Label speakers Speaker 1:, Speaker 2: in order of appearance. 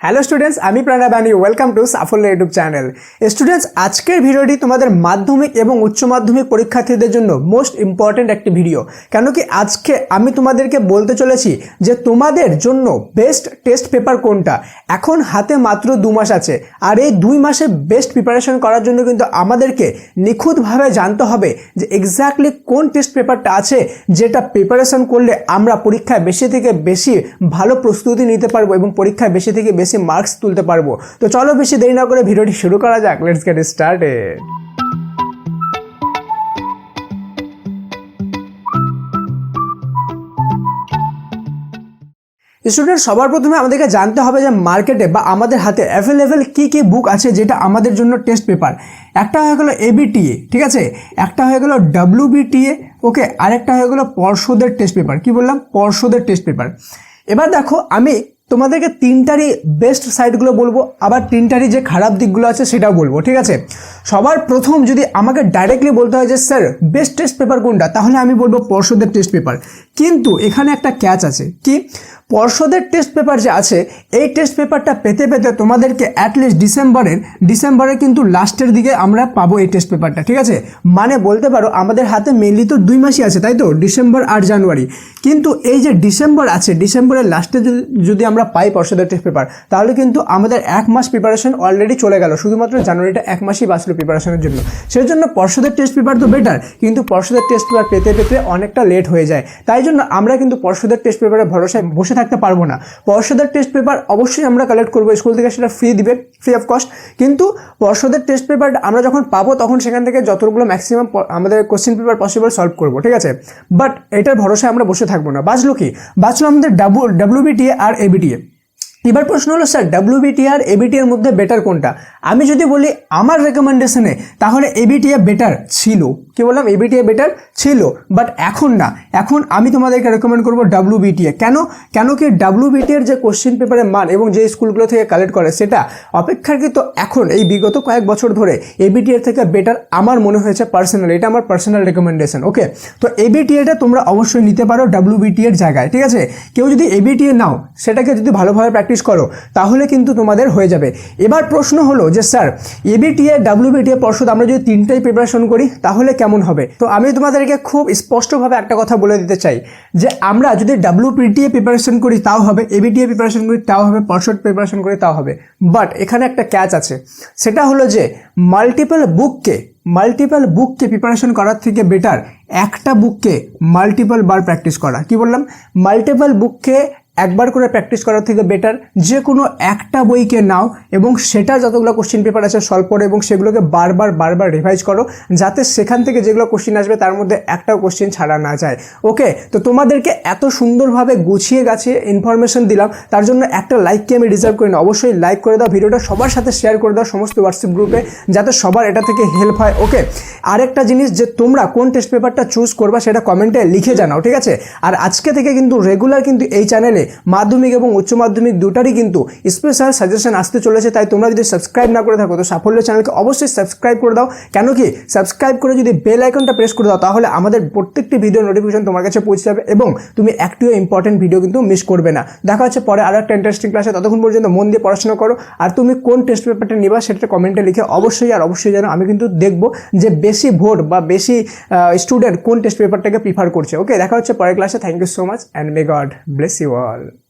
Speaker 1: Hello students আমি Pranab Bani welcome to Safalya YouTube channel students আজকের ভিডিওটি তোমাদের মাধ্যমিক এবং উচ্চ মাধ্যমিক পরীক্ষার্থীদের জন্য মোস্ট ইম্পর্ট্যান্ট একটি ভিডিও কেন কি আজকে আমি তোমাদেরকে বলতে চলেছি যে তোমাদের জন্য বেস্ট টেস্ট পেপার কোনটা? এখন হাতে মাত্র দু মাস আছে, আর এই দুই মাসে বেস্ট প্রিপারেশন করার জন্য কিন্তু আমাদেরকে নিখুঁতভাবে জানতে হবে যে এক্স্যাক্টলি কোন টেস্ট পেপারটা আছে যেটা প্রিপারেশন করলে আমরা পরীক্ষায় বেশি থেকে বেশি ভালো প্রস্তুতি নিতে পারব এবং পরীক্ষায় বেশি থেকে বেশি মার্কস তুলতে পারব। তো চলো বেশি দেরি না করে ভিডিওটি শুরু করা যাক। লেটস গেট স্টার্টেড স্টুডেন্ট সবার প্রথমে আমাদেরকে জানতে হবে যে মার্কেটে বা আমাদের হাতে অ্যাভেলেবেল কী কী বুক আছে যেটা আমাদের জন্য টেস্ট পেপার একটা হয়ে গেলো এবিটিএ ঠিক আছে? একটা হয়ে গেলো ডাব্লিউবিটিএ ওকে আরেকটা হয়ে গেলো পর্ষদের টেস্ট পেপার কি বললাম? পর্ষদের টেস্ট পেপার এবার দেখো, আমি তোমাদেরকে তিনটারই বেস্ট সাইডগুলো বলব, আবার তিনটারই যে খারাপ দিকগুলো আছে সেটাও বলব, ঠিক আছে? সবার প্রথম যদি আমাকে ডাইরেক্টলি বলতে হয় যে, স্যার বেস্ট টেস্ট পেপার কোনটা? তাহলে আমি বলব পর্ষদের টেস্ট পেপার কিন্তু এখানে একটা ক্যাচ আছে কি? পর্ষদের টেস্ট পেপার যে আছে, এই টেস্ট পেপারটা পেতে পেতে তোমাদেরকে অ্যাটলিস্ট ডিসেম্বরের ডিসেম্বরের কিন্তু লাস্টের দিকে আমরা পাবো এই টেস্ট পেপারটা ঠিক আছে? মানে বলতে পারো, আমাদের হাতে মেনলি তো দুই মাসই আছে, তাই তো? ডিসেম্বর আর জানুয়ারি। কিন্তু এই যে ডিসেম্বর আছে, ডিসেম্বরের লাস্টে যদি আমরা পাই পর্ষদের টেস্ট পেপার তাহলে কিন্তু আমাদের এক মাস প্রিপারেশন অলরেডি চলে গেল। শুধুমাত্র জানুয়ারিটা এক মাসই বাঁচলো। প্রিপারেশনের জন্য। সেই জন্য পর্ষদের টেস্ট পেপার তো বেটার কিন্তু পর্ষদের টেস্ট পেপার পেতে পেতে অনেকটা লেট হয়ে যায়। তাই জন্য আমরা কিন্তু পর্ষদের টেস্ট পেপারে ভরসায় বসে থাকতে পারব না। পর্ষদের টেস্ট পেপার অবশ্যই আমরা কালেক্ট করব স্কুল থেকে সেটা ফ্রি দিবে ফ্রি অফ কস্ট কিন্তু পর্ষদের টেস্ট পেপার আমরা যখন পাবো, তখন সেখান থেকে যতগুলো ম্যাক্সিমাম আমাদের কোশ্চেন পেপার পসিবল সলভ করব, ঠিক আছে? বাট এটার ভরসায় আমরা বসে থাকব না। বাঁচলো কি? বাঁচলো আমাদের ডাব্লু ডাব্লিউবিটিএ আর এবিটিএ এবার প্রশ্ন হলো স্যার ডাব্লিউবিটি আর এবিটি এর মধ্যে বেটার কোনটা আমি যদি বলি আমার রেকমেন্ডেশনে তাহলে এবিটিএ বেটার ছিল কি বললাম এবিটিএ বেটার ছিল বাট এখন না এখন আমি তোমাদেরকে রেকমেন্ড করব ডাব্লিউবিটিএ কেন কেন কি ডাব্লিউবিটি এর যে কোশ্চেন পেপারের মান এবং যে স্কুলগুলো থেকে কালেক্ট করে সেটা অপেক্ষাকৃত এখন এই বিগত কয়েক বছর ধরে এবিটি এর থেকে বেটার আমার মনে হয়েছে পার্সোনাল এটা আমার পার্সোনাল রেকমেন্ডেশন ওকে তো এবিটিএটা তোমরা অবশ্যই নিতে পারো ডাব্লিউবিটি এর জায়গায় ঠিক আছে কেউ যদি এবিটিএ নাও সেটাকে যদি ভালোভাবে প্র্যাকটিস করো, তাহলে কিন্তু তোমাদের হয়ে যাবে। এবার প্রশ্ন হলো যে, স্যার এবিটিএ ডাব্লিউবিটিএ পর্ষদ আমরা যদি তিনটাই প্রিপারেশন করি, তাহলে কেমন হবে? তো আমি তোমাদেরকে খুব স্পষ্টভাবে একটা কথা বলে দিতে চাই, যে আমরা যদি ডাব্লিউপিটিএ প্রিপারেশন করি, তাও হবে এবিটিএ প্রিপারেশন করি, তাও হবে, পর্ষদ প্রিপারেশন করি, তাও হবে। বাট এখানে একটা ক্যাচ আছে, সেটা হলো যে মাল্টিপল বুককে মাল্টিপল বুককে প্রিপারেশন করার থেকে বেটার একটা বুককে মাল্টিপল বার প্র্যাকটিস করা। কি বললাম? মাল্টিপল বুককে একবার করে প্র্যাকটিস করার থেকে বেটার যে কোনো একটা বইকে নাও এবং সেটা যতগুলো কোশ্চেন পেপার আছে সলভ করো এবং সেগুলোকে বারবার বারবার রিভাইজ করো যাতে সেখান থেকে যেগুলো কোশ্চেন আসবে তার মধ্যে একটাও কোশ্চেন ছাড়া না যায়। ওকে তো তোমাদেরকে এত সুন্দরভাবে গুছিয়ে গাছিয়ে ইনফরমেশন দিলাম। তার জন্য একটা লাইককে আমি রিজার্ভ করি না। অবশ্যই লাইক করে দাও, ভিডিওটা সবার সাথে শেয়ার করে দাও সমস্ত হোয়াটসঅ্যাপ গ্রুপে যাতে সবার এটা থেকে হেল্প হয়। ওকে আরেকটা জিনিস যে তোমরা কোন টেস্ট পেপারটা চুজ করবা সেটা কমেন্টে লিখে জানাও, ঠিক আছে? আর আজকে থেকে কিন্তু রেগুলার কিন্তু এই চ্যানেলে মাধ্যমিক এবং উচ্চ মাধ্যমিক দুটারই কিন্তু স্পেশাল সাজেশন আসতে চলেছে, তাই তোমরা যদি সাবস্ক্রাইব না করে থাকো, তো সাফল্য চ্যানেলকে অবশ্যই সাবস্ক্রাইব করে দাও। কেন কি সাবস্ক্রাইব করে যদি বেল আইকনটা প্রেস করে দাও, তাহলে আমাদের প্রত্যেকটি ভিডিও নোটিফিকেশন তোমার কাছে পৌঁছে যাবে এবং তুমি একটিও ইম্পর্টেন্ট ভিডিও কিন্তু মিস করবে না। দেখা হচ্ছে পরে আরও একটা ইন্টারেস্টিং ক্লাসে ততক্ষণ পর্যন্ত মন দিয়ে পড়াশোনা করো। আর তুমি কোন টেস্ট পেপারটা নিবা, সেটা কমেন্টে লিখে অবশ্যই আর অবশ্যই জানো, আমি কিন্তু দেখব যে বেশি ভোট বা বেশি স্টুডেন্ট কোন টেস্ট পেপারটাকে প্রিফার করছে। ওকে দেখা হচ্ছে পরের ক্লাসে thank you so much and may God bless you all überall